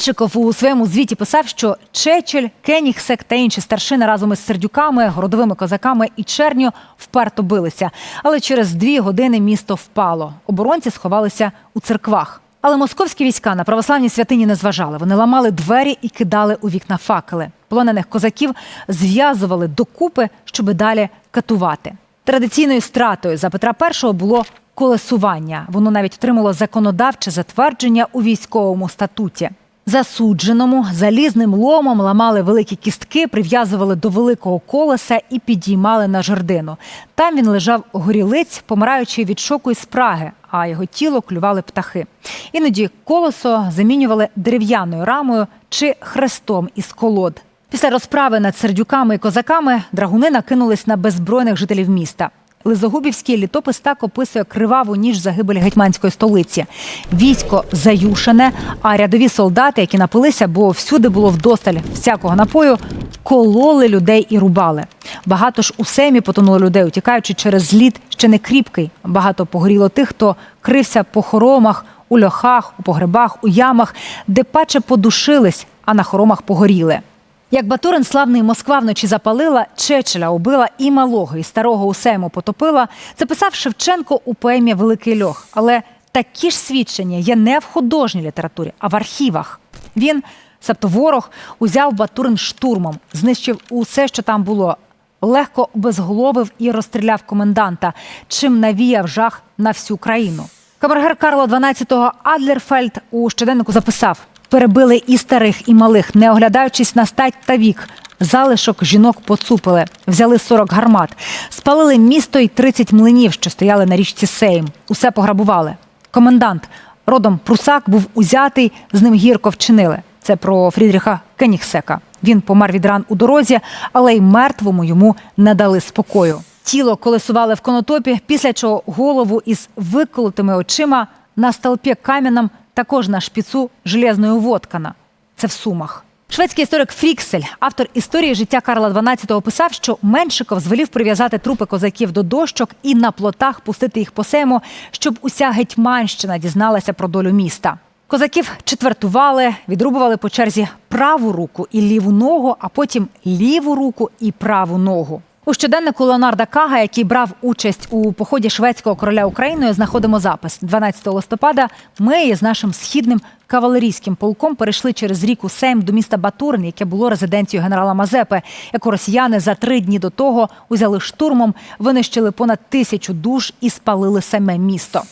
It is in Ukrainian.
Чиков у своєму звіті писав, що Чечель, Кенігсек та інші старшини разом із сердюками, городовими козаками і черню вперто билися. Але через дві години місто впало. Оборонці сховалися у церквах. Але московські війська на православні святині не зважали. Вони ламали двері і кидали у вікна факели. Полонених козаків зв'язували докупи, щоби далі катувати. Традиційною стратою за Петра І було колесування. Воно навіть отримало законодавче затвердження у військовому статуті. Засудженому залізним ломом ламали великі кістки, прив'язували до великого колеса і підіймали на жердину. Там він лежав горілиць, помираючи від шоку і спраги, а його тіло клювали птахи. Іноді колесо замінювали дерев'яною рамою чи хрестом із колод. Після розправи над сердюками і козаками драгуни накинулись на беззбройних жителів міста. Лизогубівський літопис так описує криваву ніж загибелі гетьманської столиці. Військо заюшене, а рядові солдати, які напилися, бо всюди було вдосталь всякого напою, кололи людей і рубали. Багато ж у семі потонуло людей, утікаючи через зліт ще не кріпкий. Багато погоріло тих, хто крився по хоромах, у льохах, у погребах, у ямах, де паче подушились, а на хоромах погоріли. Як Батурин славний Москва вночі запалила, Чечеля убила і малого, і старого у Сейму потопила. Це писав Шевченко у поемі Великий льох. Але такі ж свідчення є не в художній літературі, а в архівах. Він, себто ворог, узяв Батурин штурмом, знищив усе, що там було. Легко обезголовив і розстріляв коменданта, чим навіяв жах на всю країну. Камергер Карла XII Адлерфельд у щоденнику записав: перебили і старих, і малих, не оглядаючись на стать та вік. Залишок жінок поцупили, взяли 40 гармат, спалили місто і 30 млинів, що стояли на річці Сейм. Усе пограбували. Комендант родом прусак був узятий, з ним гірко вчинили. Це про Фрідріха Кенігсека. Він помер від ран у дорозі, але й мертвому йому не дали спокою. Тіло колесували в конотопі, після чого голову із виколотими очима на столпі кам'янам також на шпіцу железною воткана. Це в сумах. Шведський історик Фріксель, автор історії життя Карла XII, писав, що Меншиков звелів прив'язати трупи козаків до дощок і на плотах пустити їх по сейму, щоб уся гетьманщина дізналася про долю міста. Козаків четвертували, відрубували по черзі праву руку і ліву ногу, а потім ліву руку і праву ногу. У щоденнику Леонарда Кага, який брав участь у поході шведського короля Україною, знаходимо запис 12 листопада. Ми з нашим східним кавалерійським полком перейшли через ріку Сейм до міста Батурин, яке було резиденцією генерала Мазепи, яку росіяни за три дні до того узяли штурмом, винищили понад тисячу душ і спалили саме місто.